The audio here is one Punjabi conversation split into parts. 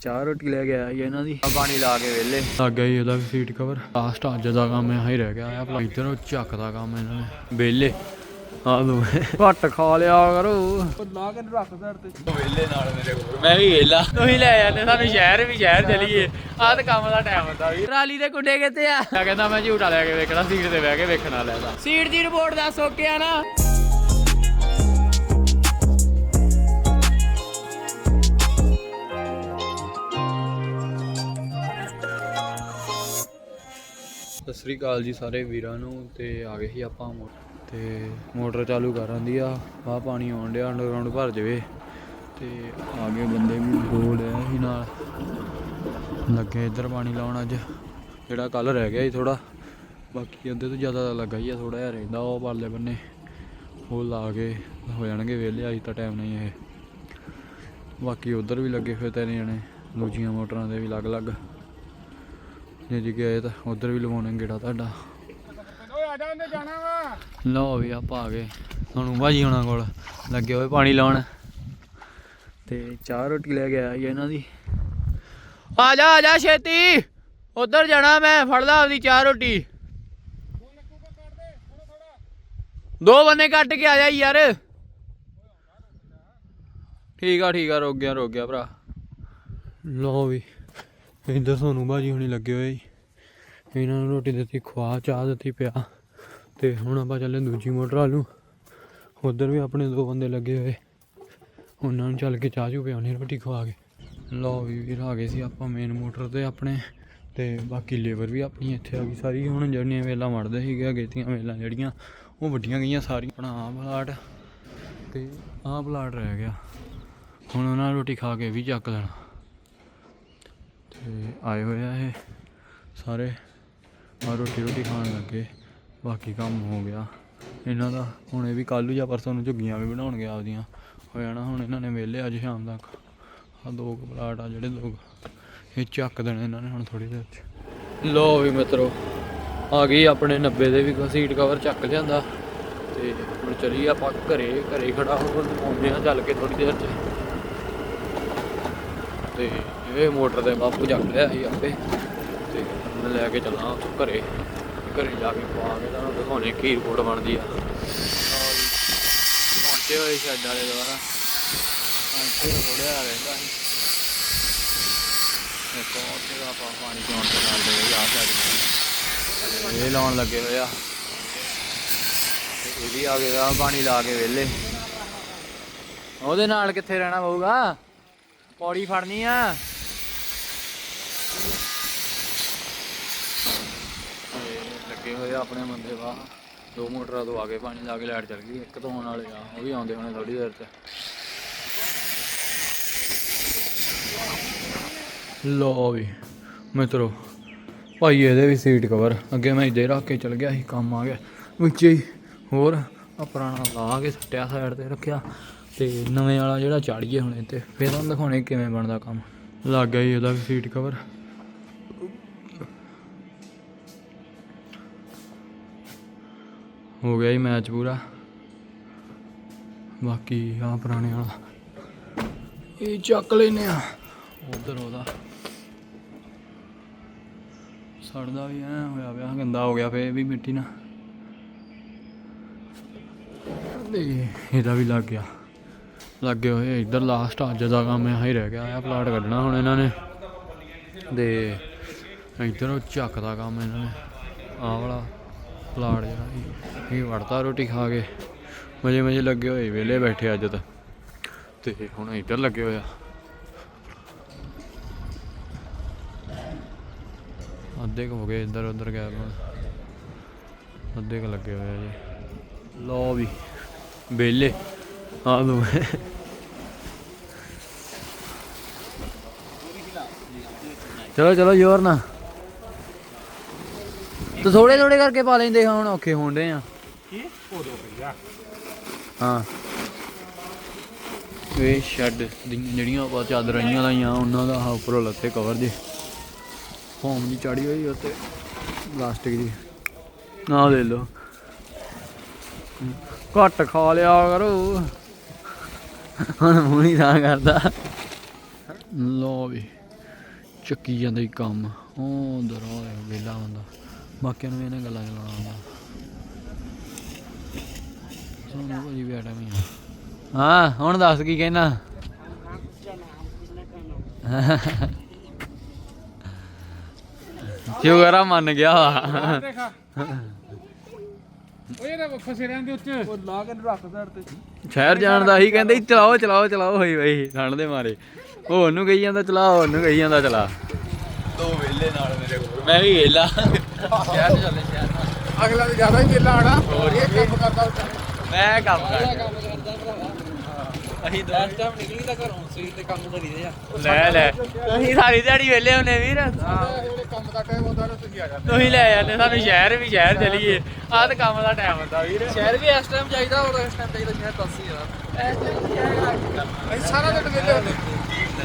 ਚਾਹ ਰੋਟੀ ਲੈ ਕੇ ਆਇਆ ਜੀ ਇਹਨਾਂ ਦੀ। ਪਾਣੀ ਲਾ ਕੇ ਵੇਲੇ ਲੱਗ ਗਿਆ ਜੀ ਇਹਦਾ ਵੀ ਸੀਟ ਕਵਰ ਲਾਸਟ ਅੱਜ ਦਾ ਕੰਮ ਇਹ ਹੀ ਰਹਿ ਗਿਆ ਆ ਭਲਾ ਇਧਰੋਂ ਚੱਕ ਦਾ ਕੰਮ ਇਹਨਾਂ ਨੇ। ਵੇਲੇ ਆ ਲੋ ਘੱਟ ਖਾ ਲਿਆ ਕਰੋ। ਲਾ ਕੇ ਰੱਖ ਸਰ ਤੇ? ਵੇਲੇ ਨਾਲ ਮੇਰੇ ਕੋਲ। ਮੈਂ ਵੀ ਵੇਲਾ ਤੁਸੀਂ ਲੈ ਜਾਂਦੇ ਸਾਨੂੰ ਸ਼ਹਿਰ ਵੀ ਸ਼ਹਿਰ ਚਲੀਏ। ਆਹ ਤਾਂ ਕੰਮ ਦਾ ਟਾਈਮ ਹੁੰਦਾ ਵੀ। ਰਾਲੀ ਦੇ ਕੁੰਡੇ ਕਿੱਥੇ ਆ? ਮੈਂ ਕਹਿੰਦਾ ਮੈਂ ਝੂਟਾ ਲੈ ਕੇ ਵੇਖਣਾ ਸੀਟ ਤੇ ਬਹਿ ਕੇ ਵੇਖਣ ਇਹਦਾ ਸੀਟ ਦੀ ਰਿਪੋਰਟ ਦੱਸ ਓਕੇ ਆ ਨਾ? ਸ੍ਰੀ ਅਕਾਲ ਜੀ ਸਾਰੇ ਵੀਰਾਂ ਨੂੰ ਤੇ ਆ ਗਏ ਸੀ ਆਪਾਂ ਮੋਟਰ ਤੇ ਮੋਟਰ ਚਾਲੂ ਕਰਨ ਦੀ ਆ ਆ ਪਾਣੀ ਆਉਣ ਡਿਆ ਅੰਡਰਗਰਾਉਂਡ ਭਰ ਜਾਵੇ। ਤੇ ਆ ਗਏ ਬੰਦੇ ਵੀ ਦੋ ਲਿਆ ਸੀ ਨਾਲ। ਲੱਗੇ ਇੱਧਰ ਪਾਣੀ ਲਾਉਣ ਅੱਜ, ਜਿਹੜਾ ਕੱਲ ਰਹਿ ਗਿਆ ਸੀ ਥੋੜਾ ਬਾਕੀ ਅੱਧੇ ਤੋਂ ਜ਼ਿਆਦਾ ਤਾਂ ਲੱਗਾ ਹੀ ਆ ਥੋੜਾ ਜਿਹਾ ਰਹਿੰਦਾ ਉਹ ਪਰਲੇ ਬੰਨੇ। ਉਹ ਲਾ ਕੇ ਹੋ ਜਾਣਗੇ ਵਿਹਲੇ, ਅੱਜ ਤਾਂ ਟਾਈਮ ਨਹੀਂ ਇਹ। ਬਾਕੀ ਉਧਰ ਵੀ ਲੱਗੇ ਫਿਰ ਤੇਰੇ ਜਣੇ, ਦੂਜੀਆਂ ਮੋਟਰਾਂ ਦੇ ਵੀ ਅਲੱਗ-ਅਲੱਗ। ਜੇ ਜੀ ਗਏ ਤਾਂ ਉਧਰ ਵੀ ਲਵਾਉਣੇ ਗੇੜਾ ਤੁਹਾਡਾ। ਓਏ ਆ ਜਾ ਉਹਨੇ ਜਾਣਾ ਵਾ। ਲਓ ਵੀ ਆਪਾਂ ਆ ਗਏ। ਹੁਣ ਭਾਜੀ ਹੋਣਾ ਕੋਲ ਲੱਗੇ ਹੋਏ ਪਾਣੀ ਲਾਉਣ। ਤੇ ਚਾਹ ਰੋਟੀ ਲੈ ਕੇ ਆਇਆ ਇਹਨਾਂ ਦੀ। ਆ ਜਾ ਆ ਜਾ ਛੇਤੀ। ਉਧਰ ਜਾਣਾ ਮੈਂ ਫੜ ਲਾ ਆਪਦੀ ਚਾਹ ਰੋਟੀ। ਦੋ ਬੰਨੇ ਕੱਟ ਕੇ ਆ ਜਾ ਯਾਰ। ਠੀਕ ਆ ਠੀਕ ਆ ਰੁਕ ਗਿਆ ਰੁਕ ਗਿਆ ਭਰਾ। ਲਓ ਵੀ। ਇੱਧਰ ਸੋਨੂੰ ਬਾਜੀ ਹੁਣੀ ਲੱਗੇ ਹੋਏ ਜੀ। ਇਹਨਾਂ ਨੂੰ ਰੋਟੀ ਦਿੱਤੀ ਖਵਾ ਚਾਹ ਦਿੱਤੀ ਪਿਆ। ਤੇ ਹੁਣ ਆਪਾਂ ਚੱਲੇ ਦੂਜੀ ਮੋਟਰ ਆਲੂ ਨੂੰ। ਉਧਰ ਵੀ ਆਪਣੇ ਦੋ ਬੰਦੇ ਲੱਗੇ ਹੋਏ। ਉਹਨਾਂ ਨੂੰ ਚੱਲ ਕੇ ਚਾਹ ਚੂ ਪਿਆਉਣੀ ਰੋਟੀ ਖਵਾ ਕੇ। ਲਓ ਵੀ ਵੀਰ, ਆ ਗਏ ਸੀ ਆਪਾਂ ਮੇਨ ਮੋਟਰ ਤੇ ਆਪਣੇ। ਤੇ ਬਾਕੀ ਲੇਬਰ ਵੀ ਆਪਣੀ ਇੱਥੇ ਆ ਗਈ ਸਾਰੀ। ਹੁਣ ਜਿਹੜੀਆਂ ਵੇਲਾਂ ਵੜਦੇ ਸੀਗੇ ਅਗੇਤੀਆਂ ਵੇਲਾਂ ਜਿਹੜੀਆਂ, ਉਹ ਵੱਡੀਆਂ ਗਈਆਂ ਸਾਰੀਆਂ। ਆਪਣਾ ਆਹ ਪਲਾਟ ਤੇ ਆਹ ਪਲਾਟ ਰਹਿ ਗਿਆ। ਹੁਣ ਉਹਨਾਂ ਨੇ ਰੋਟੀ ਖਾ ਕੇ ਵੀ ਚੱਕ ਲੈਣਾ। ਤੇ ਆਏ ਹੋਏ ਆ ਇਹ ਸਾਰੇ। ਆ ਰੋਟੀ ਰੋਟੀ ਖਾਣ ਲੱਗੇ, ਬਾਕੀ ਕੰਮ ਹੋ ਗਿਆ। ਇਹਨਾਂ ਦਾ ਹੁਣ ਇਹ ਵੀ ਕੱਲ੍ਹ ਜਾਂ ਪਰਸੋਂ ਨੂੰ ਝੁੱਗੀਆਂ ਵੀ ਬਣਾਉਣਗੇ ਆਪਦੀਆਂ। ਹੋ ਜਾਣਾ ਹੁਣ ਇਹਨਾਂ ਨੇ ਵਿਹਲੇ ਅੱਜ ਸ਼ਾਮ ਤੱਕ। ਆ ਦੋ ਕੁ ਪਲਾਟ ਆ ਜਿਹੜੇ ਲੋਕ ਇਹ ਚੱਕ ਦੇਣੇ ਇਹਨਾਂ ਨੇ ਹੁਣ ਥੋੜੀ ਦੇਰ ਚ। ਲੋ ਵੀ ਮਿੱਤਰੋ, ਆ ਗਈ ਆਪਣੇ 90 ਦੇ ਵੀ ਸੀਟ ਕਵਰ ਚੱਕ ਲਿਆਂਦਾ। ਤੇ ਹੁਣ ਚਲੀ ਆਪਾਂ ਘਰੇ ਘਰੇ ਖੜਾ ਹੋ ਕੇ ਆਉਂਦੇ ਆ ਚੱਲ ਕੇ ਥੋੜੀ ਦੇਰ ਚ। ਤੇ ਇਹ ਮੋਟਰ ਦੇ ਬਾਪੂ ਚੱਕ ਲਿਆ ਸੀ ਆਪੇ। ਤੇ ਮੈਂ ਲੈ ਕੇ ਚੱਲਾਂ ਉੱਥੋਂ ਘਰੇ। ਘਰੇ ਜਾ ਕੇ ਪਾ ਕੇ ਤੁਹਾਨੂੰ ਦਿਖਾਉਣੇ ਕੀ ਰਿਪੋਰਟ ਬਣਦੀ ਆ। ਪਹੁੰਚੇ ਹੋਏ ਸ਼ੈੱਡ ਵਾਲੇ ਦੁਆਰਾ। ਇੱਥੇ ਥੋੜ੍ਹਾ ਰਹਿੰਦਾ ਸੀ। ਇੱਕ ਹੋਰ ਤੇ ਆਪਾਂ ਪਾਣੀ ਚੋਣ ਤੇ ਨਾਲ ਦੇ ਆ ਸ਼ੈੱਡ ਇਹ ਲਾਉਣ ਲੱਗੇ ਹੋਏ ਆ। ਤੇ ਇਹ ਵੀ ਆ ਗਿਆ ਪਾਣੀ ਲਾ ਕੇ ਵੇਲੇ ਉਹਦੇ ਨਾਲ ਕਿੱਥੇ ਰਹਿਣਾ ਪਊਗਾ? ਪੌੜੀ ਫੜਨੀ ਆ। ਤੇ ਲੱਗੇ ਹੋਏ ਆ ਆਪਣੇ ਬੰਦੇ ਵਾ ਦੋ ਮੋਟਰਾਂ ਤੋਂ ਆ ਕੇ ਪਾਣੀ ਲਾ ਕੇ ਲਾਈਟ ਚੱਲ ਗਈ, ਇੱਕ ਤੋਂ ਆਉਣ ਵਾਲੇ ਆ, ਉਹ ਵੀ ਆਉਂਦੇ ਹੋਣੇ ਥੋੜੀ ਦੇਰ ਚ ਲੋ ਵੀ, ਮਿੱਤਰੋ, ਭਾਈ ਇਹਦੇ ਵੀ ਸੀਟ ਕਵਰ ਅੱਗੇ ਮੈਂ ਇੱਧੇ ਰੱਖ ਕੇ ਚਲ ਗਿਆ ਸੀ, ਕੰਮ ਆ ਗਿਆ। ਵਿੱਚ ਹੀ ਹੋਰ ਆ ਪੁਰਾਣਾ ਲਾ ਕੇ ਸੱਟਿਆ ਸਾਈਡ ਤੇ ਰੱਖਿਆ, ਤੇ ਨਵੇਂ ਵਾਲਾ ਜਿਹੜਾ ਚਾੜੀਏ ਹੁਣ ਇੱਥੇ, ਫੇਰ ਤੁਹਾਨੂੰ ਦਿਖਾਉਣੇ ਕਿਵੇਂ ਬਣਦਾ ਕੰਮ। ਲੱਗ ਗਿਆ ਜੀ ਇਹਦਾ ਵੀ ਸੀਟ ਕਵਰ ਹੋ ਗਿਆ ਜੀ ਮੈਚ ਪੂਰਾ। ਬਾਕੀ ਆ ਪੁਰਾਣੇ ਵਾਲਾ। ਇਹ ਚੱਕ ਲੈਨੇ ਆ। ਉਧਰ ਉਹਦਾ। ਸੜਦਾ ਵੀ ਐ ਹੋਇਆ ਪਿਆ, ਗੰਦਾ ਹੋ ਗਿਆ ਫੇ ਵੀ ਮਿੱਟੀ ਨਾਲ। ਤੇ ਇਹਦਾ ਵੀ ਲੱਗ ਗਿਆ। ਲੱਗੇ ਹੋਏ ਇੱਧਰ ਲਾਸਟ ਅੱਜ ਦਾ ਕੰਮ ਇਹ ਹੀ ਰਹਿ ਗਿਆ ਆ ਪਲਾਟ ਕੱਢਣਾ ਹੁਣ ਇਹਨਾਂ ਨੇ। ਤੇ ਇੱਧਰ ਉਹ ਚੱਕ ਦਾ ਕੰਮ ਇਹਨਾਂ ਨੇ। ਆਹ ਵਾਲਾ। ਪਲਾਟ ਜਿਹੜਾ ਇਹ ਵੜਤਾ ਰੋਟੀ ਖਾ ਕੇ। ਮਜੇ ਮਜੇ ਲੱਗੇ ਹੋਏ, ਵਿਹਲੇ ਬੈਠੇ ਅੱਜ ਤਾਂ। ਤੇ ਹੁਣ ਇੱਧਰ ਲੱਗੇ ਹੋਇਆ ਅੱਧੇ ਕੁ ਹੋ ਗਏ, ਇੱਧਰ ਉੱਧਰ ਗਏ ਹੁਣ। ਅੱਧੇ ਕੁ ਲੱਗੇ ਹੋਏ ਆ ਜੀ। ਲੋ ਵੀ, ਵਿਹਲੇ। ਆ ਲੋ ਚਲੋ ਚਲੋ, ਜ਼ੋਰ ਨਾਲ। ਤੇ ਥੋੜੇ ਥੋੜੇ ਕਰਕੇ ਪਾ ਲੈਂਦੇ ਹੁਣ ਔਖੇ ਹੋਣਦੇ ਆ। ਕੀ? ਉਹ ਦੋ ਪਈਆ ਹਾਂ। ਇਹ ਸ਼ੈੱਡ ਜਿਹੜੀਆਂ ਆਪਾਂ ਚਾਦਰਾਂ ਜਿਹੀਆਂ ਲਾਈਆਂ ਉਹਨਾਂ ਦਾ ਆਹ ਉੱਪਰੋਂ ਲੱਤੇ ਕਵਰ ਜੇ। ਫੋਮ ਦੀ ਚੜੀ ਹੋਈ ਉੱਤੇ ਪਲਾਸਟਿਕ ਦੀ ਨਾ ਲੈ ਲਓ। ਘੱਟ ਖਾ ਲਿਆ ਕਰੋ। ਹੁਣ ਮੂੰਹ ਨਹੀਂ ਤਾਂ ਕਰਦਾ। ਲੋ ਵੀ ਚੱਕੀ ਜਾਂਦਾ ਹੀ ਕੰਮ। ਉਹ ਦਰੋਂ ਵੇਲਾ ਹੁੰਦਾ ਬਾਕੀਆਂ ਨੂੰ ਇਹਨੇ ਗੱਲਾਂ ਚਲਾਉਣਾ ਹੁੰਦਾ। ਸੋਨੂੰ ਭਾਜੀ ਵੀ ਆਟਾ ਵੀ ਆ ਹਾਂ ਹੁਣ ਦੱਸ ਕੀ ਕਹਿਣਾ? ਸ਼ੁਕਰ ਆ ਮੰਨ ਗਿਆ ਓਏ ਇਹਦਾ ਫਸੇ ਰਹਿੰਦੇ ਉੱਤੇ ਉਹ ਲਾ ਕੇ ਰੱਖ ਸਾਈਡ ਤੇ। ਸ਼ਹਿਰ ਜਾਣ ਦਾ ਹੀ ਕਹਿੰਦੇ ਚਲਾਓ ਚਲਾਓ ਚਲਾਓ ਹੋਈ ਬਈ ਠੰਡ ਦੇ ਮਾਰੇ। ਉਹ ਉਹਨੂੰ ਕਹੀ ਜਾਂਦਾ ਚਲਾ ਉਹ ਉਹਨੂੰ ਕਹੀ ਜਾਂਦਾ ਚਲਾ। ਦੋ ਵੇਲੇ ਨਾਲ ਮੇਰੇ ਕੋਲ। ਮੈਂ ਵੀ ਵੇਲਾ। ਸ਼ਹਿਰ ਚੱਲੇ ਸ਼ਹਿਰ ਅਗਲਾ ਤੇ ਜ਼ਿਆਦਾ ਹੀ ਵੇਲਾ ਆਣਾ ਇਹ ਕੰਮ ਕਰਦਾ ਮੈਂ ਕੰਮ ਕਰਦਾ। ਕੰਮ ਕਰਦਾ ਭਰਾਵਾ। ਅਸੀਂ ਦੋ ਇਸ ਟਾਈਮ ਨਿਕਲੀ ਤਾਂ ਘਰੋਂ ਸਵੇਰ ਤੇ ਕੰਮ ਕਰੀਦੇ ਆ। ਲੈ ਲੈ। ਅਸੀਂ ਸਾਰੀ ਦਿਹਾੜੀ ਵੇਲੇ ਹੁੰਨੇ ਵੀਰ। ਕੰਮ ਦਾ ਟਾਈਮ ਹੁੰਦਾ ਨਾ ਤੁਸੀਂ ਆ ਜਾਂਦੇ। ਤੁਸੀਂ ਲੈ ਜਾਂਦੇ ਸਾਨੂੰ ਸ਼ਹਿਰ ਵੀ ਸ਼ਹਿਰ ਚਲੀਏ। ਆਹ ਤਾਂ ਕੰਮ ਦਾ ਟਾਈਮ ਹੁੰਦਾ ਵੀਰ। ਸ਼ਹਿਰ ਵੀ ਇਸ ਟਾਈਮ ਚਾਹੀਦਾ ਉਹ ਇਸ ਟਾਈਮ ਚਾਹੀਦਾ ਸ਼ਹਿਰ ਦੱਸ ਯਾਰ। ਅਸੀਂ ਸਾਰਾ ਦਿਨ ਵੇਲੇ ਹੁੰਦੇ।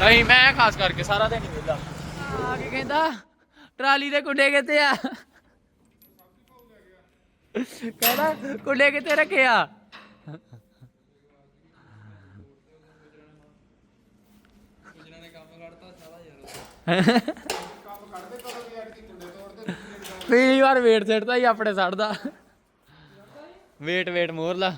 ਨਹੀਂ ਮੈਂ ਖਾਸ ਕਰਕੇ ਸਾਰਾ ਦਿਨ ਹੀ ਵੇਲਾ ਆ ਕੇ ਕਹਿੰਦਾ ਟਰਾਲੀ ਦੇ ਕੁੰਡੇ ਕਿੱਥੇ ਆ? ਕਹਿੰਦਾ ਕੁੰਡੇ ਕਿੱਥੇ ਰੱਖਿਆ ਪਿਛਲੀ ਵਾਰ ਵੇਟ ਸਿੱਟਦਾ ਹੀ ਆਪਣੇ ਸੜਦਾ। ਵੇਟ ਵੇਟ ਮੋਰ ਮੋਰਲਾ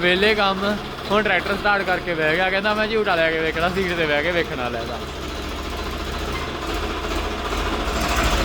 ਵੇਲੇ ਕੰਮ, ਹੁਣ ਟਰੈਕਟਰ ਸਟਾਰਟ ਕਰਕੇ ਬਹਿ ਗਿਆ, ਕਹਿੰਦਾ ਮੈਂ ਝੂਟਾ ਲੈ ਕੇ ਵੇਖਣਾ ਸੀਟ ਤੇ ਬਹਿ ਕੇ ਵੇਖਣਾ ਵਾਲਾ ਇਹਦਾ ਹੈ ਓਏ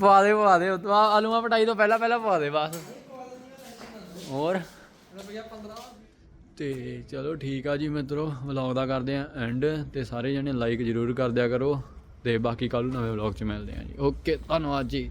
ਪਵਾ ਦੇ ਪਵਾ ਦੇ। ਉਹ ਆਲੂਆਂ ਪਟਾਈ ਤੋਂ ਪਹਿਲਾਂ ਪਹਿਲਾਂ ਪਵਾ ਦੇ, ਬਸ। ਹੋਰ? ਤੇ ਚਲੋ ਠੀਕ ਆ ਜੀ ਮਿੱਤਰੋ ਵਲੌਗ ਦਾ ਕਰਦੇ ਆ ਐਂਡ ਤੇ ਸਾਰੇ ਜਣੇ ਲਾਈਕ ਜ਼ਰੂਰ ਕਰ ਦਿਆ ਕਰੋ। ਤੇ ਬਾਕੀ ਕੱਲ ਨੂੰ ਨਵੇਂ ਵਲੌਗ ਚ ਮਿਲਦੇ ਆ ਜੀ। ਓਕੇ ਧੰਨਵਾਦ ਜੀ।